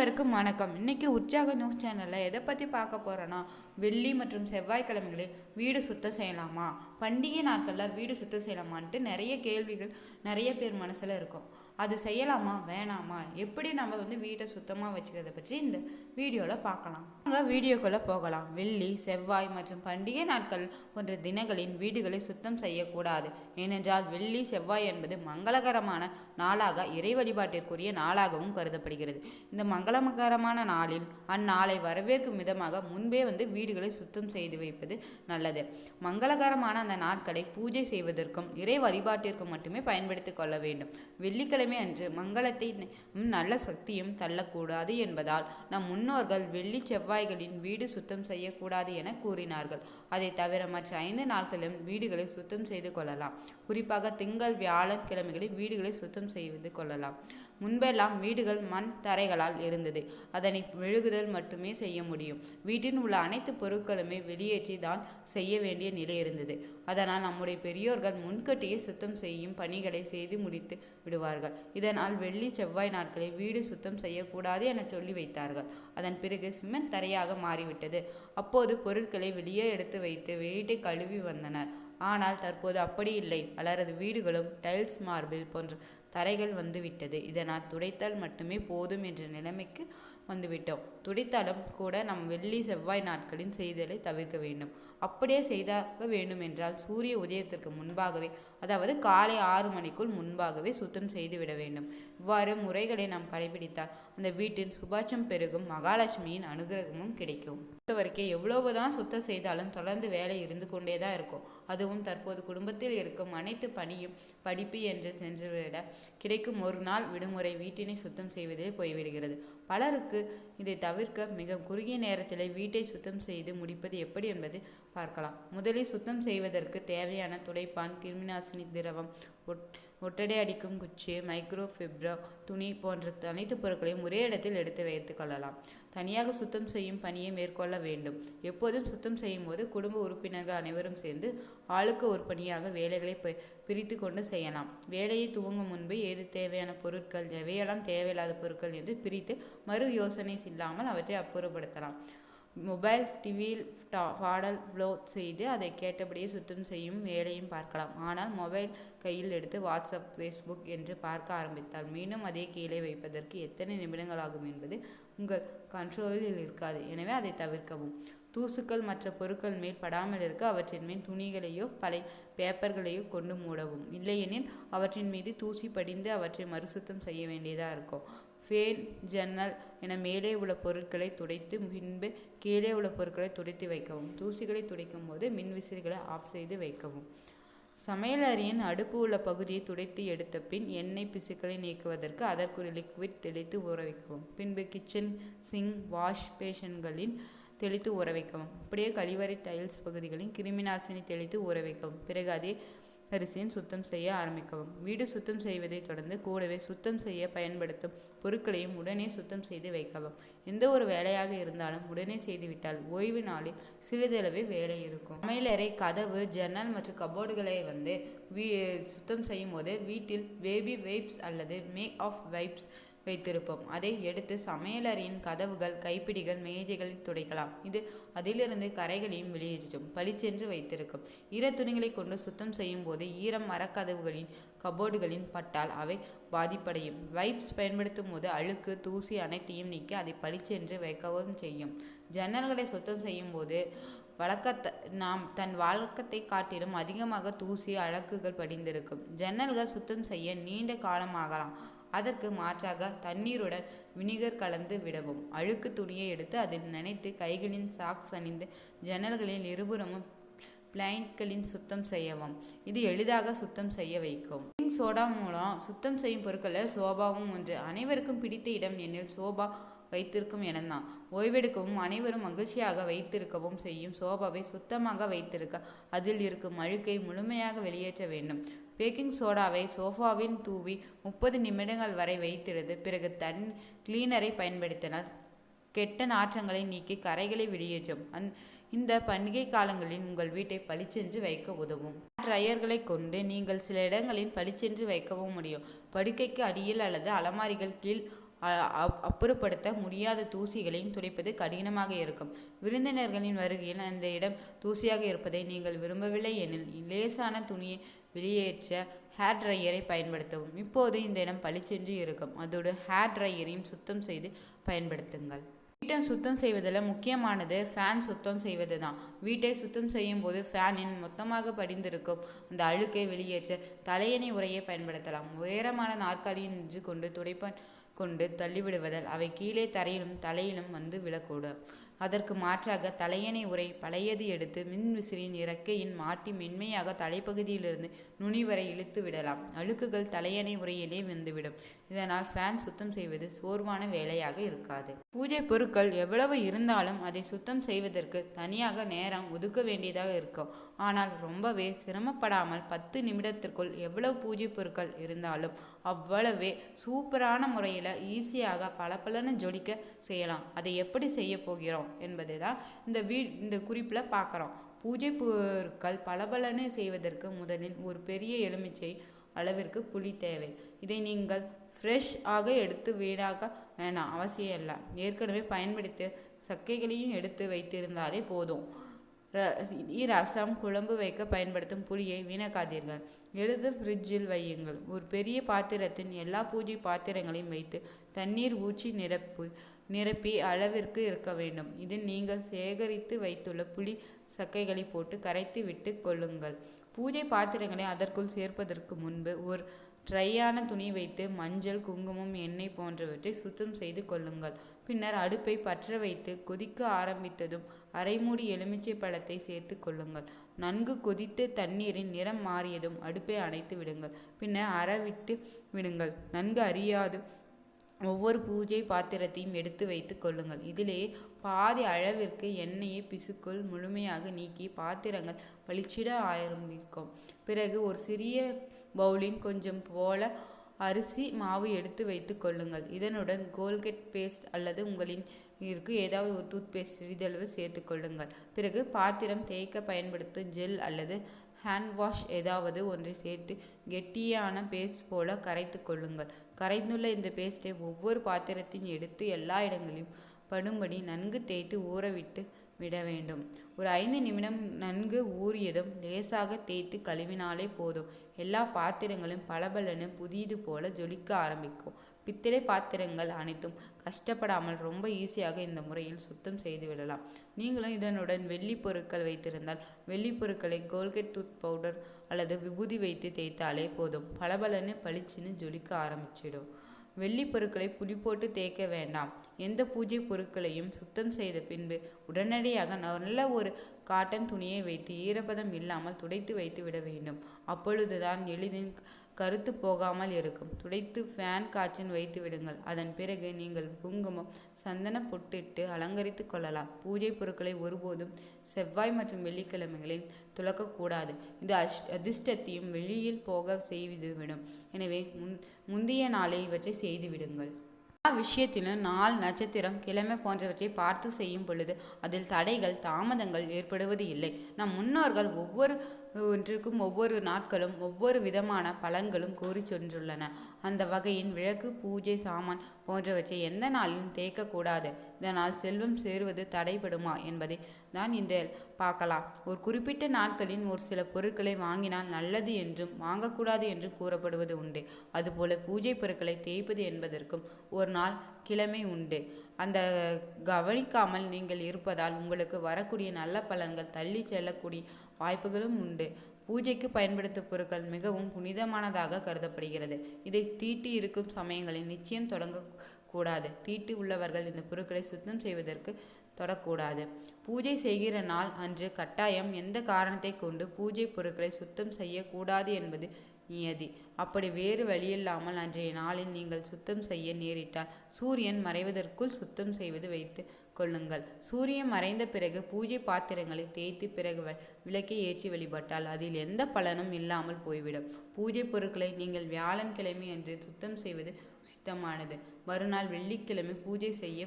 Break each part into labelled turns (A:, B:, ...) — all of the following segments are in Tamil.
A: அனைவருக்கும் வணக்கம். இன்னைக்கு உற்சாக நியூஸ் சேனலில் எதை பற்றி பார்க்க போகிறோன்னா வெள்ளி மற்றும் செவ்வாய்க்கிழமைகளில் வீடு சுத்தம் செய்யலாமா? பண்டிகை நாட்களில் வீடு சுத்தம் செய்யலாமான்ட்டு நிறைய கேள்விகள் நிறைய பேர் மனசில் இருக்கும். அது செய்யலாமா வேணாமா? எப்படி நம்ம வந்து வீட்டை சுத்தமாக வச்சுக்கிறத பற்றி இந்த வீடியோவில் பார்க்கலாம். அங்கே வீடியோக்குள்ளே போகலாம். வெள்ளி செவ்வாய் மற்றும் பண்டிகை நாட்கள் போன்ற தினங்களின் வீடுகளை சுத்தம் செய்யக்கூடாது. ஏனென்றால் வெள்ளி செவ்வாய் என்பது மங்களகரமான நாளாக இறை வழிபாட்டிற்குரிய நாளாகவும் கருதப்படுகிறது. இந்த மங்களகரமான நாளில் அந்நாளை வரவேற்கும் விதமாக முன்பே வந்து வீடுகளை சுத்தம் செய்து வைப்பது நல்லது. மங்களகரமான அந்த நாட்களை பூஜை செய்வதற்கும் இறை வழிபாட்டிற்கும் மட்டுமே பயன்படுத்திக் கொள்ள வேண்டும். வெள்ளிக்கிழமை அன்று மங்களத்தை நல்ல சக்தியும் தள்ளக்கூடாது என்பதால் நம் முன்னோர்கள் வெள்ளி செவ்வாய்களின் வீடு சுத்தம் செய்யக்கூடாது என கூறினார்கள். அதை தவிர மற்ற ஐந்து நாட்களிலும் வீடுகளை சுத்தம் செய்து கொள்ளலாம். குறிப்பாக திங்கள் வியாழன் கிழமைகளில் வீடுகளை சுத்தம் செய்து கொள்ளலாம். முன்பெல்லாம் வீடுகள் மண் தரைகளால் இருந்தது. அதனை மெழுகுதல் மட்டுமே செய்ய முடியும். வீட்டில் உள்ள அனைத்து பொருட்களுமே வெளியேற்றி தான் செய்ய வேண்டிய நிலை இருந்தது. அதனால் நம்முடைய பெரியோர்கள் முன்கட்டியே சுத்தம் செய்யும் பணிகளை செய்து முடித்து விடுவார்கள். இதனால் வெள்ளி செவ்வாய் நாட்களில் வீடு சுத்தம் செய்யக்கூடாது என சொல்லி வைத்தார்கள். அதன் பிறகு சிமெண்ட் தரையாக மாறிவிட்டது. அப்போது பொருட்களை வெளியே எடுத்து வைத்து வீட்டை கழுவி வந்தனர். ஆனால் தற்போது அப்படி இல்லை. பலரது வீடுகளும் டைல்ஸ் மார்பிள் போன்ற தரைகள் வந்துவிட்டது. இதனால் துடைத்தால் மட்டுமே போதும் என்ற நிலைமைக்கு வந்துவிட்டோம். துடைத்தாலும் கூட நம் வெள்ளி செவ்வாய் நாட்களின் செய்தலை தவிர்க்க வேண்டும். அப்படியே செய்தாக வேண்டும் என்றால் சூரிய உதயத்திற்கு முன்பாகவே அதாவது காலை ஆறு மணிக்குள் முன்பாகவே சுத்தம் செய்து விட வேண்டும். இவ்வாறு முறைகளை நாம் கடைபிடித்தால் அந்த வீட்டின் சுபாட்சம் பெருகும் மகாலட்சுமியின் அனுகிரகமும் கிடைக்கும். பொறுத்தவரைக்கும் எவ்வளவுதான் சுத்தம் செய்தாலும் தொடர்ந்து வேலை இருந்து கொண்டே தான் இருக்கும். அதுவும் தற்போது குடும்பத்தில் இருக்கும் அனைத்து பணியும் படிப்பு என்று சென்றுவிட கிடைக்கும் ஒரு நாள் விடுமுறை வீட்டினை சுத்தம் செய்வதில் போய்விடுகிறது. பலருக்கு இதை தவிர்க்க மிக குறுகிய நேரத்தில் வீட்டை சுத்தம் செய்து முடிப்பது எப்படி என்பது பார்க்கலாம். முதலில் சுத்தம் செய்வதற்கு தேவையான துடைப்பான் கிருமிநாசினி திரவம் ஒட் ஒட்டடை அடிக்கும் குச்சி மைக்ரோ ஃபிப்ரோ துணி போன்ற அனைத்து பொருட்களையும் ஒரே இடத்தில் எடுத்து வைத்து கொள்ளலாம். தனியாக சுத்தம் செய்யும் பணியை மேற்கொள்ள வேண்டும். எப்போதும் சுத்தம் செய்யும் போது குடும்ப உறுப்பினர்கள் அனைவரும் சேர்ந்து ஆளுக்கு ஒரு பணியாக வேலைகளை பிரித்து கொண்டு செய்யலாம். வேலையை துவங்கும் முன்பு எது தேவையான பொருட்கள் எவையெல்லாம் தேவையில்லாத பொருட்கள் என்று பிரித்து மறு யோசனை இல்லாமல் அவற்றை அப்புறப்படுத்தலாம். மொபைல் டிவியில் டா பாடல் ப்ளோ செய்து அதை கேட்டபடியே சுத்தம் செய்யும் வேலையும் பார்க்கலாம். ஆனால் மொபைல் கையில் எடுத்து வாட்ஸ்அப் ஃபேஸ்புக் என்று பார்க்க ஆரம்பித்தால் மீண்டும் அதே கீழே வைப்பதற்கு எத்தனை நிமிடங்கள் ஆகும் என்பது உங்கள் கண்ட்ரோலில் இருக்காது. எனவே அதை தவிர்க்கவும். தூசுக்கள் மற்ற பொருட்கள் மேல் படாமல் இருக்க அவற்றின் மேல் துணிகளையோ பழைய பேப்பர்களையோ கொண்டு மூடவும். இல்லையெனில் அவற்றின் மீது தூசி படிந்து அவற்றை மறுசுத்தம் செய்ய வேண்டியதாக இருக்கும். ஃபேன் ஜன்னல் என மேலே உள்ள பொருட்களை துடைத்து பின்பு கீழே உள்ள பொருட்களை துடைத்து வைக்கவும். தூசிகளை துடைக்கும் போது மின்விசிறிகளை ஆஃப் செய்து வைக்கவும். சமையலறையின் அடுப்பு உள்ள பகுதியை துடைத்து எடுத்த பின் எண்ணெய் பிசுக்களை நீக்குவதற்கு அதற்குரிய லிக்விட் தெளித்து ஊற வைக்கவும். பின்பு கிச்சன் சிங் வாஷ் பேஷன்களின் தெளித்து ஊற வைக்கவும். அப்படியே கழிவறை டைல்ஸ் பகுதிகளின் கிருமிநாசினி தெளித்து ஊற வைக்கவும். பிறகு அதே அரிசியின் சுத்தம் செய்ய ஆரம்பிக்கவும். வீடு சுத்தம் செய்வதை தொடர்ந்து கூடவே சுத்தம் செய்ய பயன்படுத்தும் பொருட்களையும் உடனே சுத்தம் செய்து வைக்கவும். எந்த ஒரு வேலையாக இருந்தாலும் உடனே செய்துவிட்டால் ஓய்வு நாளில் சிறிதளவே வேலை இருக்கும். சமையலறை கதவு ஜன்னல் மற்றும் கபோர்டுகளை வந்து வீ சுத்தம் செய்யும் போது வீட்டில் பேபி வைப்ஸ் அல்லது மேக் ஆஃப் வைப்ஸ் வைத்திருப்போம். அதை எடுத்து சமையலறையின் கதவுகள் கைப்பிடிகள் மேஜைகள் துடைக்கலாம். இது அதிலிருந்து கரைகளையும் வெளியேற்றும். பளிச்சென்று வைத்திருக்கும். ஈர துணிகளை கொண்டு சுத்தம் செய்யும் போது ஈரம் மரக்கதவுகளின் கபோர்டுகளின் பட்டால் அவை பாதிப்படையும். வைப்ஸ் பயன்படுத்தும் போது அழுக்கு தூசி அனைத்தையும் நீக்கி அதை பளிச்சென்று வைக்கவும் செய்யும். ஜன்னல்களை சுத்தம் செய்யும் போது வழக்கத்தை நாம் தன் வழக்கத்தை காட்டிலும் அதிகமாக தூசி அழக்குகள் படிந்திருக்கும். ஜன்னல்கள் சுத்தம் செய்ய நீண்ட காலமாகலாம் அதற்கு மாற்றாக தண்ணீருடன் வினிகர் கலந்து விடவும். அழுக்கு துணியை எடுத்து அதில் நினைத்து கைகளின் சாக்ஸ் அணிந்து ஜன்னல்களில் இருபுறமும் பிளைன்களின் சுத்தம் செய்யவும். இது எளிதாக சுத்தம் செய்ய வைக்கும். சோடா மூலம் சுத்தம் செய்யும் பொருட்களில் சோபாவும் ஒன்று. அனைவருக்கும் பிடித்த இடம் எனில் சோபா வைத்திருக்கும் இடம்தான். ஓய்வெடுக்கவும் அனைவரும் மகிழ்ச்சியாக வைத்திருக்கவும் செய்யும் சோபாவை சுத்தமாக வைத்திருக்க அதில் இருக்கும் அழுக்கை முழுமையாக வெளியேற்ற வேண்டும். பேக்கிங் சோடாவை சோஃபாவின் தூவி முப்பது நிமிடங்கள் வரை வைத்திருந்து பிறகு தன் கிளீனரை பயன்படுத்தினால் கெட்ட நாற்றங்களை நீக்கி கரைகளை வெளியேற்றும். அந் இந்த பண்டிகை காலங்களில் உங்கள் வீட்டை பளிச்சென்று வைக்க உதவும். ட்ரையர்களை கொண்டு நீங்கள் சில இடங்களில் பளிச்சென்று வைக்கவும் முடியும். படுக்கைக்கு அடியில் அல்லது அலமாரிகள் கீழ் அப்- அப்புறப்படுத்த முடியாத தூசிகளையும் துடைப்பது கடினமாக இருக்கும். விருந்தினர்களின் வருகையில் அந்த இடம் தூசியாக இருப்பதை நீங்கள் விரும்பவில்லை எனில் லேசான துணியை வெளியேற்ற ஹேர் ட்ரையரை பயன்படுத்தவும். இப்போது இந்த இடம் பளிச்சென்று இருக்கும். அதோடு ஹேர் ட்ரையரையும் சுத்தம் செய்து பயன்படுத்துங்கள். வீட்டை சுத்தம் செய்வதில் முக்கியமானது ஃபேன் சுத்தம் செய்வது தான் வீட்டை சுத்தம் செய்யும் போது ஃபேனின் மொத்தமாக படிந்திருக்கும். அந்த அழுக்கை வெளியேற்ற தலையணை உரையை பயன்படுத்தலாம். உயரமான நாற்காலியின் நின்று கொண்டு துடைப்பன் கொண்டு தள்ளிவிடுவதால் அவை கீழே தரையிலும் தலையிலும் வந்து விழக்கூடும். அதற்கு மாற்றாக தலையணை உரை பழையது எடுத்து மின்விசிறியின் இறக்கையின் மாட்டி மென்மையாக தலைப்பகுதியிலிருந்து நுனி வரை இழுத்து விடலாம். அழுக்குகள் தலையணை உரையிலே வந்துவிடும் இதனால் ஃபேன் சுத்தம் செய்வது சோர்வான வேலையாக இருக்காது. பூஜை பொருட்கள் எவ்வளவு இருந்தாலும் அதை சுத்தம் செய்வதற்கு தனியாக நேரம் ஒதுக்க வேண்டியதாக இருக்கும். ஆனால் ரொம்பவே சிரமப்படாமல் பத்து நிமிடத்திற்குள் எவ்வளவு பூஜை பொருட்கள் இருந்தாலும் அவ்வளவே சூப்பரான முறையில் ஈஸியாக பளபளன்னு ஜொலிக்க செய்யலாம். அதை எப்படி செய்ய போகிறோம்? என்பதை தான் இந்த வீ இந்த குறிப்பில் பார்க்குறோம். பூஜை பொருட்கள் பளபளன்னு செய்வதற்கு முதலில் ஒரு பெரிய எலுமிச்சை அளவிற்கு புளி தேவை. இதை நீங்கள் ஃப்ரெஷ் ஆக எடுத்து வீணாக வேணாம் அவசியம் இல்லை. ஏற்கனவே பயன்படுத்த சக்கைகளையும் எடுத்து வைத்திருந்தாலே போதும். ரசம் குழம்பு வைக்க பயன்படுத்தும் புளியை வீணாக்காதீர்கள். எழுது ஃப்ரிட்ஜில் வையுங்கள். ஒரு பெரிய பாத்திரத்தின் எல்லா பூஜை பாத்திரங்களையும் வைத்து தண்ணீர் ஊற்றி நிரப்பு நிரப்பி அளவிற்கு இருக்க வேண்டும். இதில் நீங்கள் சேகரித்து வைத்துள்ள புளி சக்கைகளை போட்டு கரைத்து விட்டு கொள்ளுங்கள். பூஜை பாத்திரங்களை அதற்குள் சேர்ப்பதற்கு முன்பு ஒரு ட்ரையான துணி வைத்து மஞ்சள் குங்குமம் எண்ணெய் போன்றவற்றை சுத்தம் செய்து கொள்ளுங்கள். பின்னர் அடுப்பை பற்ற வைத்து கொதிக்க ஆரம்பித்ததும் அரைமூடி எலுமிச்சை பழத்தை சேர்த்து கொள்ளுங்கள். நன்கு கொதித்த தண்ணீரின் நிறம் மாறியதும் அடுப்பை அணைத்து விடுங்கள். பின்னர் அறவிட்டு விடுங்கள். நன்கு அறியாது ஒவ்வொரு பூஜை பாத்திரத்தையும் எடுத்து வைத்து கொள்ளுங்கள். இதிலே பாதி அளவிற்கு எண்ணெயை பிசுக்குள் முழுமையாக நீக்கி பாத்திரங்கள் பளிச்சிட ஆரம்பிக்கும். பிறகு ஒரு சிறிய பவுலின் கொஞ்சம் போல அரிசி மாவு எடுத்து வைத்து கொள்ளுங்கள். இதனுடன் கோல்கேட் பேஸ்ட் அல்லது உங்களின் இருக்கு ஏதாவது ஒரு டூத் பேஸ்ட் சிறிதளவு சேர்த்து கொள்ளுங்கள். பிறகு பாத்திரம் தேய்க்க பயன்படுத்தும் ஜெல் அல்லது ஹேண்ட் வாஷ் ஏதாவது ஒன்றை சேர்த்து கெட்டியான பேஸ்ட் போல கரைத்து கொள்ளுங்கள். கரைந்துள்ள இந்த பேஸ்ட்டை ஒவ்வொரு பாத்திரத்தையும் எடுத்து எல்லா இடங்களையும் படும்படி நன்கு தேய்த்து ஊறவிட்டு விட வேண்டும். ஒரு ஐந்து நிமிடம் நன்கு ஊறியதும் லேசாக தேய்த்து கழுவினாலே போதும். எல்லா பாத்திரங்களும் பளபளன்னு புதியது போல ஜொலிக்க ஆரம்பிக்கும். பித்தளை பாத்திரங்கள் அனைத்தும் கஷ்டப்படாமல் ரொம்ப ஈஸியாக இந்த முறையில் சுத்தம் செய்து விடலாம். நீங்களும் இதனுடன் வெள்ளி பொருட்கள் வைத்திருந்தால் வெள்ளி பொருட்களை கோல்கேட் டூத் பவுடர் அல்லது விபூதி வைத்து தேய்த்தாலே போதும். பளபளன்னு பளிச்சுன்னு ஜொலிக்க ஆரம்பிச்சிடும். வெள்ளி பொருட்களை புளி போட்டு தேய்க்க வேண்டாம். எந்த பூஜை பொருட்களையும் சுத்தம் செய்த பின்பு உடனடியாக நல்ல ஒரு காட்டன் துணியை வைத்து ஈரப்பதம் இல்லாமல் துடைத்து வைத்து விட வேண்டும். அப்பொழுதுதான் எளிதில் கருத்து போகாமல் இருக்கும். துடைத்து ஃபேன் காற்றில் வைத்து விடுங்கள். அதன் பிறகு நீங்கள் குங்குமம் சந்தன பொட்டிட்டு அலங்கரித்து கொள்ளலாம். பூஜை பொருட்களை ஒருபோதும் செவ்வாய் மற்றும் வெள்ளிக்கிழமைகளில் துலக்கக்கூடாது. இது அஷ் அதிர்ஷ்டத்தையும் வெளியில் போக செய்துவிடும். எனவே முன் முந்தைய நாளே இவற்றை செய்து விடுங்கள். எல்லா விஷயத்திலும் நாள் நட்சத்திரம் கிழமை போன்றவற்றை பார்த்து செய்யும் பொழுது அதில் தடைகள் தாமதங்கள் ஏற்படுவது இல்லை. நம் முன்னோர்கள் ஒவ்வொரு ஒன்றுக்கும் ஒவ்வொரு நாட்களும் ஒவ்வொரு விதமான பலன்களும் கூறி சென்றுள்ளன. அந்த வகையின் விளக்கு பூஜை சாமான் போன்றவற்றை எந்த நாளிலும் தேய்க்கக்கூடாது. இதனால் செல்வம் சேருவது தடைபடுமா என்பதை தான் இந்த பார்க்கலாம். ஒரு குறிப்பிட்ட நாட்களின் ஒரு சில பொருட்களை வாங்கினால் நல்லது என்றும் வாங்கக்கூடாது என்றும் கூறப்படுவது உண்டு. அதுபோல பூஜை பொருட்களை தேய்ப்பது என்பதற்கும் ஒரு நாள் கிழமை உண்டு. அந்த கவனிக்காமல் நீங்கள் இருப்பதால் உங்களுக்கு வரக்கூடிய நல்ல பலன்கள் தள்ளி செல்லக்கூடிய வாய்ப்புகளும் உண்டு. பூஜைக்கு பயன்படுத்தும் பொருட்கள் மிகவும் புனிதமானதாக கருதப்படுகிறது. இதை தீட்டி இருக்கும் சமயங்களில் நிச்சயம் தொடங்கக்கூடாது. தீட்டி தீட்டு உள்ளவர்கள் இந்த பொருட்களை சுத்தம் செய்வதற்கு தொடக்கூடாது. பூஜை செய்கிற நாள் அன்று கட்டாயம் எந்த காரணத்தை கொண்டு பூஜை பொருட்களை சுத்தம் செய்யக்கூடாது என்பது நியதி. அப்படி வேறு வழியில்லாமல் அன்றைய நாளில் நீங்கள் சுத்தம் செய்ய நேரிட்டால் சூரியன் மறைவதற்குள் சுத்தம் செய்வது வைத்து கொள்ளுங்கள். சூரியன் மறைந்த பிறகு பூஜை பாத்திரங்களை தேய்த்து பிறகு விளக்கை ஏற்றி வழிபட்டால் அதில் எந்த பலனும் இல்லாமல் போய்விடும். பூஜை பொருட்களை நீங்கள் வியாழன்கிழமை என்று சுத்தம் செய்வது சித்தமானது. மறுநாள் வெள்ளிக்கிழமை பூஜை செய்ய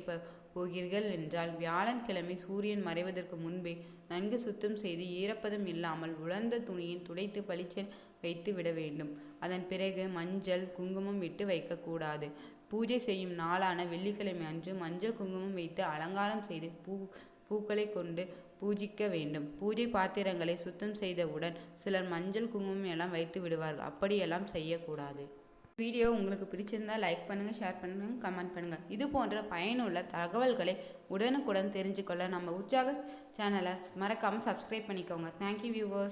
A: போகிறீர்கள் என்றால் வியாழன்கிழமை சூரியன் மறைவதற்கு முன்பே நன்கு சுத்தம் செய்து ஈரப்பதம் இல்லாமல் உலர்ந்த துணியில் துடைத்து பளிச்சல் வைத்து விட வேண்டும். அதன் பிறகு மஞ்சள் குங்குமம் விட்டு வைக்கக்கூடாது. பூஜை செய்யும் நாளான வெள்ளிக்கிழமை அன்று மஞ்சள் குங்குமம் வைத்து அலங்காரம் செய்து பூ பூக்களை கொண்டு பூஜிக்க வேண்டும். பூஜை பாத்திரங்களை சுத்தம் செய்தவுடன் சிலர் மஞ்சள் குங்குமம் எல்லாம் வைத்து விடுவார்கள். அப்படியெல்லாம் செய்யக்கூடாது. வீடியோ உங்களுக்கு பிடிச்சிருந்தா லைக் பண்ணுங்கள் ஷேர் பண்ணுங்கள் கமெண்ட் பண்ணுங்கள் இது போன்ற பயனுள்ள தகவல்களை உடனுக்குடன் தெரிஞ்சுக்கொள்ள நம்ம உற்சாக சேனலை மறக்காமல் சப்ஸ்கிரைப் பண்ணிக்கோங்க. Thank you viewers